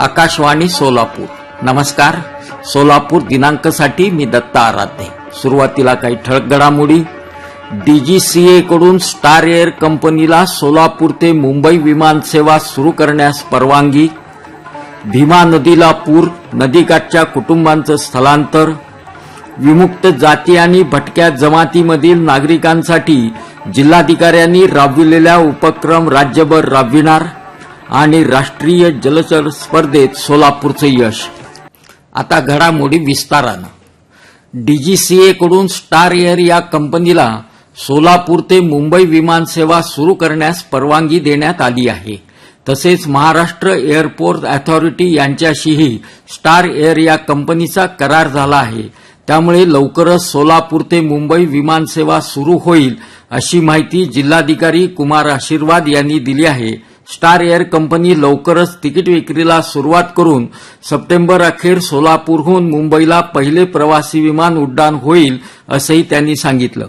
आकाशवाणी सोलापूर. नमस्कार. सोलापूर दिनांकसाठी मी दत्ता आराध्य. सुरुवातीला काही ठळक घडामोडी. डीजीसीए कडून स्टार एअर कंपनीला सोलापूर ते मुंबई विमान सेवा सुरू करण्यास परवानगी. भीमा नदीला पूर नदीकाठच्या कुटुंबांचं स्थलांतर. विमुक्त जाती आणि भटक्या जमातीमधील नागरिकांसाठी जिल्हाधिकाऱ्यांनी राबविलेल्या उपक्रम राज्यभर राबविणार. आणि राष्ट्रीय जलचर स्पर्धेत सोलापूरचं यश. आता घडामोडी विस्तारानं. डीजीसीएकडून स्टार एअर या कंपनीला सोलापूर ते मुंबई विमानसेवा सुरू करण्यास परवानगी देण्यात आली आहे. तसेच महाराष्ट्र एअरपोर्ट अथॉरिटी यांच्याशीही स्टार एअर या कंपनीचा करार झाला आहे. त्यामुळे लवकरच सोलापूर ते मुंबई विमानसेवा सुरू होईल अशी माहिती जिल्हाधिकारी कुमार आशीर्वाद यांनी दिली आहे. स्टार एअर कंपनी लवकरच तिकीट विक्रीला सुरुवात करून सप्टेंबर अखेर सोलापूरहून मुंबईला पहिले प्रवासी विमान उड्डाण होईल असंही त्यांनी सांगितलं.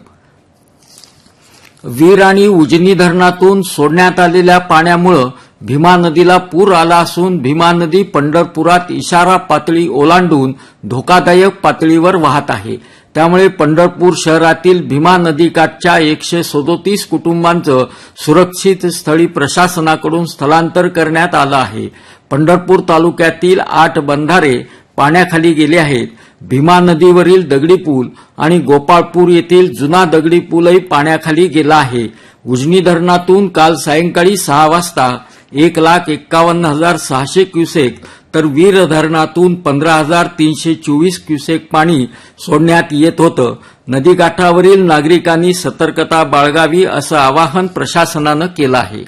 वीर आणि उजनी धरणातून सोडण्यात आलेल्या पाण्यामुळं भीमा नदीला पूर आला असून भीमा नदी पंढरपुरात इशारा पातळी ओलांडून धोकादायक पातळीवर वाहत आहे. त्यामुळे पंढरपूर शहरातील भीमा नदीकाठच्या एकशे सदोतीस कुटुंबांचं सुरक्षित स्थळी प्रशासनाकडून स्थलांतर करण्यात आलं आहे. पंढरपूर तालुक्यातील आठ बंधारे पाण्याखाली गेले आहेत. भीमा नदीवरील दगडी पूल आणि गोपाळपूर येथील जुना दगडी पूलही पाण्याखाली गेला आहे. उजनी धरणातून काल सायंकाळी सहा वाजता एक लाख एक्कावन्न हजार सहाशे क्युसेक तर वीर धरणातून पंधरा हजार तीनशे चोवीस क्युसेक पाणी सोडण्यात येत होतं. नदीकाठावरील नागरिकांनी सतर्कता बाळगावी असं आवाहन प्रशासनानं केलं आहे.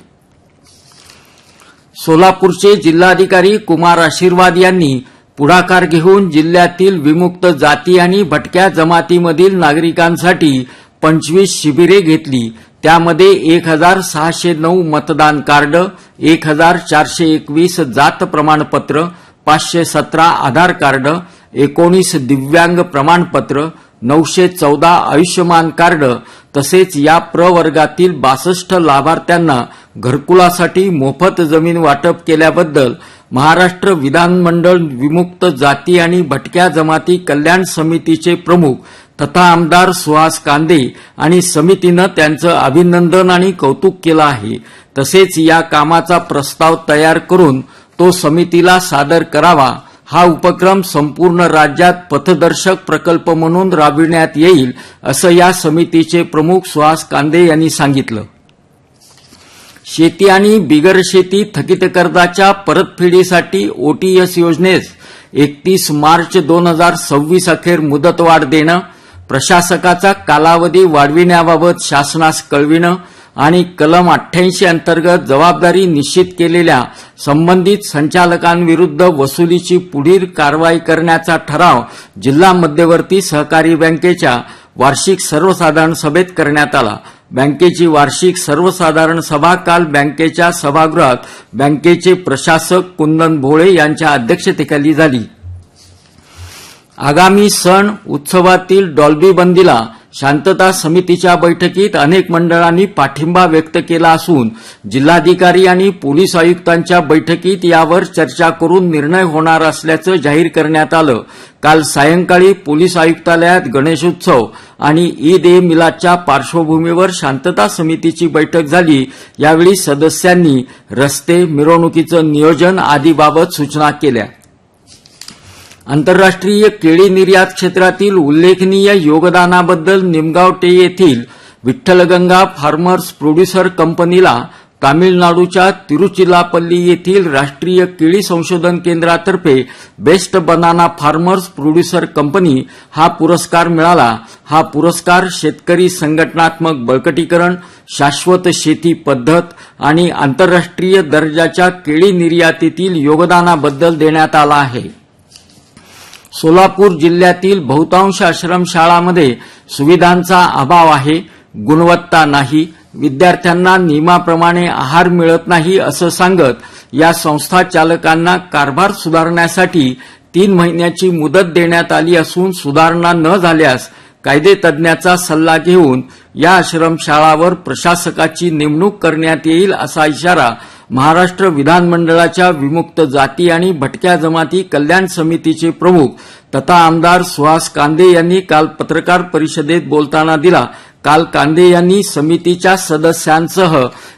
सोलापूरचे जिल्हाधिकारी कुमार आशीर्वाद यांनी पुढाकार घेऊन जिल्ह्यातील विमुक्त जाती आणि भटक्या जमातीमधील नागरिकांसाठी पंचवीस शिबिरे घेतली. त्यामध्ये एक हजार सहाशे नऊ मतदान कार्ड एक हजार चारशे एकवीस जात प्रमाणपत्र पाचशे सतरा आधार कार्ड एकोणीस दिव्यांग प्रमाणपत्र नऊशे चौदा आयुष्यमान कार्ड तसेच या प्रवर्गातील बासष्ट लाभार्थ्यांना घरकुलासाठी मोफत जमीन वाटप केल्याबद्दल महाराष्ट्र विधानमंडळ विमुक्त जाती आणि भटक्या जमाती कल्याण समितीचे प्रमुख तथा आमदार सुहास कांदे आणि समितीनं त्यांचं अभिनंदन आणि कौतुक केलं आहे. तसेच या कामाचा प्रस्ताव तयार करून तो समितीला सादर करावा. हा उपक्रम संपूर्ण राज्यात पथदर्शक प्रकल्प म्हणून राबविण्यात येईल असं या समितीचे प्रमुख सुहास कांदे यांनी सांगितलं. शेती आणि बिगर शेती थकीत कर्जाच्या परतफेडीसाठी ओटीएस योजनेस एकतीस मार्च दोन हजार सव्वीस अखेर मुदतवाढ देणं प्रशासकाचा कालावधी वाढविण्याबाबत शासनास कळविणं आणि कलम अठ्ठ्याऐंशी अंतर्गत जबाबदारी निश्चित केलेल्या संबंधित संचालकांविरुद्ध वसुलीची पुढील कारवाई करण्याचा ठराव जिल्हा मध्यवर्ती सहकारी बँकेच्या वार्षिक सर्वसाधारण सभेत करण्यात आला. बँकेची वार्षिक सर्वसाधारण सभा काल बँकेच्या सभागृहात बँकेचे प्रशासक कुंदन भोळे यांच्या अध्यक्षतेखाली झाली. आगामी सण उत्सवातील डॉल्बी बंदीला शांतता समितीच्या बैठकीत अनेक मंडळांनी पाठिंबा व्यक्त केला असून जिल्हाधिकारी आणि पोलीस आयुक्तांच्या बैठकीत यावर चर्चा करून निर्णय होणार असल्याचं जाहीर करण्यात आलं. काल सायंकाळी पोलीस आयुक्तालयात गणेशोत्सव आणि ईद ए मिलादच्या पार्श्वभूमीवर शांतता समितीची बैठक झाली. यावेळी सदस्यांनी रस्ते मिरवणुकीचं नियोजन आदीबाबत सूचना केल्या. आंतरराष्ट्रीय केळी निर्यात क्षेत्रातील उल्लेखनीय योगदानाबद्दल निमगावटे येथील विठ्ठलगंगा फार्मर्स प्रोड्युसर कंपनीला तामिळनाडूच्या तिरुचिलापल्ली येथील राष्ट्रीय केळी संशोधन केंद्रातर्फे best banana farmers producer company हा पुरस्कार मिळाला. हा पुरस्कार शेतकरी संघटनात्मक बळकटीकरण शाश्वत शेती पद्धत आणि आंतरराष्ट्रीय दर्जाच्या केळी निर्यातीतील योगदानाबद्दल देण्यात आला आहे. सोलापूर जिल्ह्यातील बहुतांश आश्रमशाळांमध्ये सुविधांचा अभाव आहे गुणवत्ता नाही विद्यार्थ्यांना नियमाप्रमाणे आहार मिळत नाही असं सांगत या संस्था चालकांना कारभार सुधारण्यासाठी तीन महिन्याची मुदत देण्यात आली असून सुधारणा न झाल्यास कायदे तज्ज्ञाचा सल्ला घेऊन या आश्रमशाळावर प्रशासकाची नेमणूक करण्यात येईल असा इशारा महाराष्ट्र विधानमंडळाच्या विमुक्त जाती आणि भटक्या जमाती कल्याण समितीचे प्रमुख तथा आमदार सुहास कांदे यांनी काल पत्रकार परिषदेत बोलताना दिला. काल कांदे यांनी समितीच्या सदस्यांसह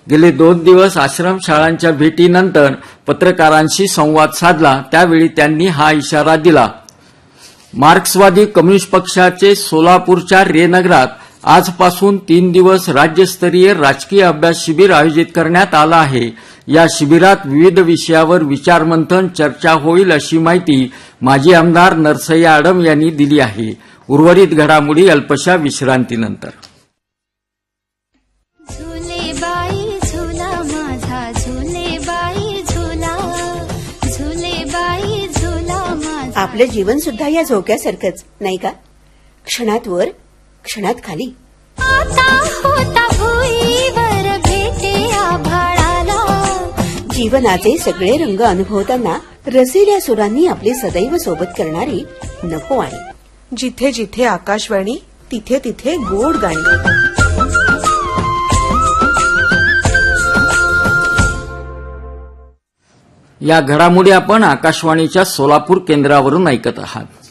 गेले दोन दिवस आश्रमशाळांच्या भेटीनंतर पत्रकारांशी संवाद साधला. त्यावेळी त्यांनी हा इशारा दिला. मार्क्सवादी कम्युनिस्ट पक्षाचे सोलापूरच्या रेनगरात आजपासून तीन दिवस राज्यस्तरीय राजकीय अभ्यास शिबिर आयोजित करण्यात आलं आहे. या शिबिरात विविध विषयावर विचारमंथन चर्चा होईल अशी माहिती माजी आमदार नरसय्या आडम यांनी दिली आहे. उर्वरित घडामोडी अल्पशा विश्रांतीनंतर. झुले बाई झुला माझा झुले बाई झुला झुले बाई झुला माझा. आपलं जीवन सुद्धा या झोक्यासारखंच नाही का? क्षणात वर क्षणात खाली. आता होता भुईवर भेटे आभाळाला. जीवनाचे सगळे रंग अनुभवताना रसिल्या सुरांनी आपले सदैव सोबत करणारी नको आणि जिथे जिथे आकाशवाणी तिथे तिथे गोड गाणी. या घडामोडी आपण आकाशवाणीच्या सोलापूर केंद्रावरून ऐकत आहात.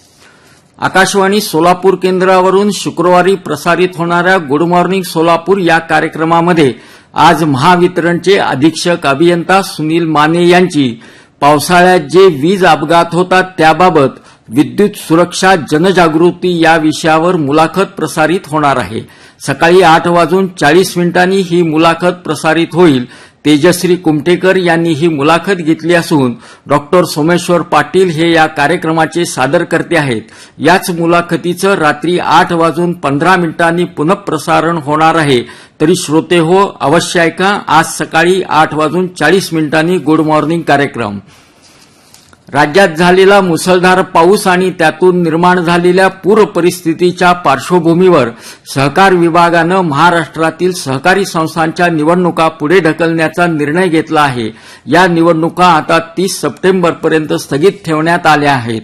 आकाशवाणी सोलापूर केंद्रावरून शुक्रवारी प्रसारित होणाऱ्या गुड मॉर्निंग सोलापूर या कार्यक्रमामध्ये आज महावितरणचे अधीक्षक अभियंता सुनील माने यांची पावसाळ्यात जे वीज अपघात होतात त्याबाबत विद्युत सुरक्षा जनजागृती या विषयावर मुलाखत प्रसारित होणार आहे. सकाळी आठ वाजून चाळीस मिनिटांनी ही मुलाखत प्रसारित होईल. तेजश्री कुमटेकर यांनी ही मुलाखत घेतली असून डॉक्टर सोमेश्वर पाटील हे या कार्यक्रमाचे सादरकर्ते आहेत. याच मुलाखतीचं रात्री आठ वाजून पंधरा मिनिटांनी पुनःप्रसारण होणार आहे. तरी श्रोते हो अवश्य ऐका. आज सकाळी आठ वाजून चाळीस मिनिटांनी गुड मॉर्निंग कार्यक्रम. राज्यात झालेला मुसळधार पाऊस आणि त्यातून निर्माण झालेल्या पूर परिस्थितीच्या पार्श्वभूमीवर सहकार विभागानं महाराष्ट्रातील सहकारी संस्थांच्या निवडणुका पुढे ढकलण्याचा निर्णय घेतला आहे. या निवडणुका आता तीस सप्टेंबरपर्यंत स्थगित ठेवण्यात आल्या आहेत.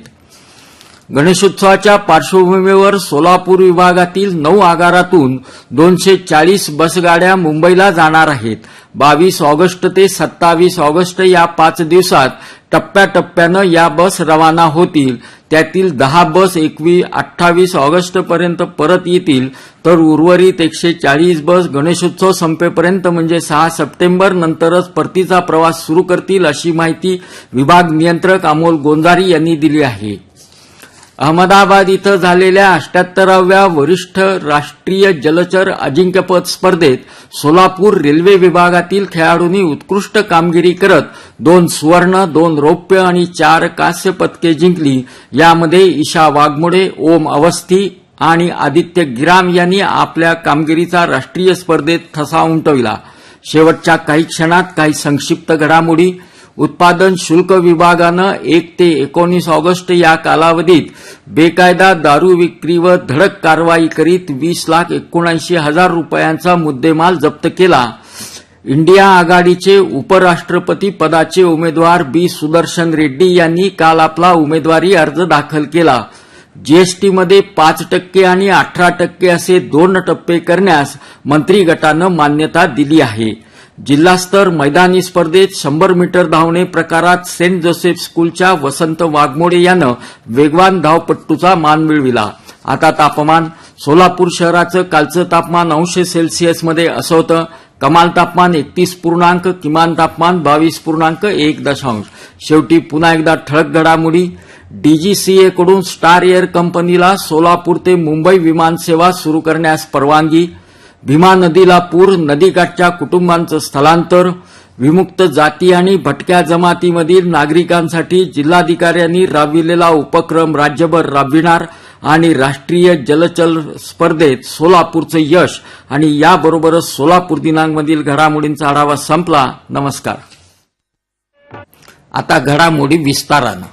गणेशोत्सवाच्या पार्श्वभूमीवर सोलापूर विभागातील नऊ आगारातून दोनशे चाळीस बसगाड्या मुंबईला जाणार आहेत. बावीस ऑगस्ट ते सत्तावीस ऑगस्ट या पाच दिवसात टप्प्याटप्प्यानं या बस रवाना होतील. त्यातील दहा बस एकवीस अठ्ठावीस ऑगस्ट पर्यंत परत येतील. तर उर्वरित एकशे चाळीस बस गणेशोत्सव संपेपर्यंत म्हणजे सहा सप्टेंबर नंतरच परतीचा प्रवास सुरू करतील अशी माहिती विभाग नियंत्रक अमोल गोंजारी यांनी दिली आहे. अहमदाबाद इथं झालेल्या अष्ट्याहत्तराव्या वरिष्ठ राष्ट्रीय जलचर अजिंक्यपद स्पर्धेत सोलापूर रेल्वे विभागातील खेळाडूंनी उत्कृष्ट कामगिरी करत दोन सुवर्ण दोन रौप्य आणि चार कांस्य पदके जिंकली. यामध्ये ईशा वाघमोडे ओम अवस्थी आणि आदित्य गिराम यांनी आपल्या कामगिरीचा राष्ट्रीय स्पर्धेत ठसा उमटविला. शेवटच्या काही क्षणात काही संक्षिप्त घडामोडी उत्पादन शुल्क विभागानं एक ते एकोणीस ऑगस्ट या कालावधीत बेकायदा दारू विक्रीवर धडक कारवाई करीत वीस लाख एकोणऐंशी हजार रुपयांचा मुद्देमाल जप्त केला. इंडिया आघाडीचे उपराष्ट्रपती पदाचे उमेदवार बी. सुदर्शन रेड्डी यांनी काल आपला उमेदवारी अर्ज दाखल केला. जीएसटीमध्ये पाच टक्के आणि अठरा टक्के असे दोन टप्पे करण्यास मंत्रिगटानं मान्यता दिली आहे. जिल्हास्तर मैदानी स्पर्धेत शंभर मीटर धावणे प्रकारात सेंट जोसेफ स्कूलच्या वसंत वाघमोडे यानं वेगवान धावपट्टूचा मान मिळविला. आता तापमान सोलापूर शहराचं कालचं तापमान अंश सेल्सिअसमध्ये असं होतं. कमाल तापमान एकतीस पूर्णांक किमान तापमान बावीस पूर्णांक एक दशांश. शेवटी पुन्हा एकदा ठळक घडामोडी. डीजीसीएकडून स्टार एअर कंपनीला सोलापूर ते मुंबई विमानसेवा सुरू करण्यास परवानगी. भीमा नदीला पूर नदीकाठच्या कुटुंबांचं स्थलांतर विमुक्त जाती आणि भटक्या जमातीमधील नागरिकांसाठी जिल्हाधिकाऱ्यांनी राबविलेला उपक्रम राज्यभर राबविणार आणि राष्ट्रीय जलचर स्पर्धेत सोलापूरचं यश आणि याबरोबरच सोलापूर दिनांकमधील घडामोडींचा आढावा संपला. नमस्कार. आता घडामोडी विस्तारानं.